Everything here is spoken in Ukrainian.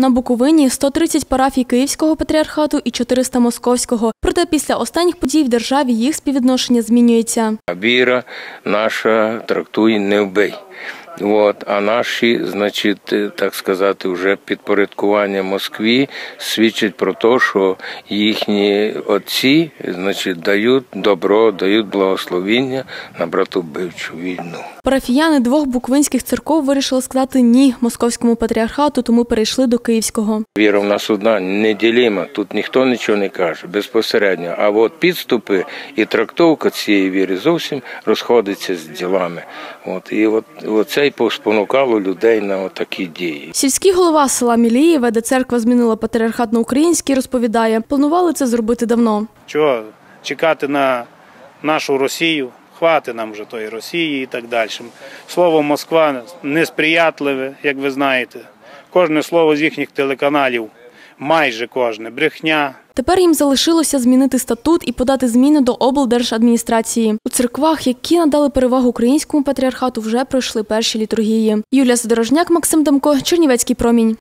На Буковині 130 парафій Київського патріархату і 400 московського. Проте після останніх подій в державі їх співвідношення змінюється. Віра наша трактує не вбий. От, а наші, значить, е, так сказати, вже підпорядкування Москві свідчить про те, що їхні отці, значить, дають добро, дають благословіння на братовбивчу війну. Парафіяни двох буковинських церков вирішили сказати ні московському патріархату, тому перейшли до київського. Віра в нас одна неділима, тут ніхто нічого не каже безпосередньо. А от підступи і трактовка цієї віри зовсім розходиться з ділами. От і от, от це й поспонукало людей на такі дії. Сільський голова села Мілієве, де церква змінила патріархат на український, розповідає, планували це зробити давно. Чого чекати на нашу Росію? Хвати нам вже тої Росії і так далі. Слово Москва несприятливе, як ви знаєте. Кожне слово з їхніх телеканалів, майже кожне, брехня. Тепер їм залишилося змінити статут і подати зміни до облдержадміністрації. У церквах, які надали перевагу українському патріархату, вже пройшли перші літургії. Юлія Задорожняк, Максим Демко, Чернівецький промінь.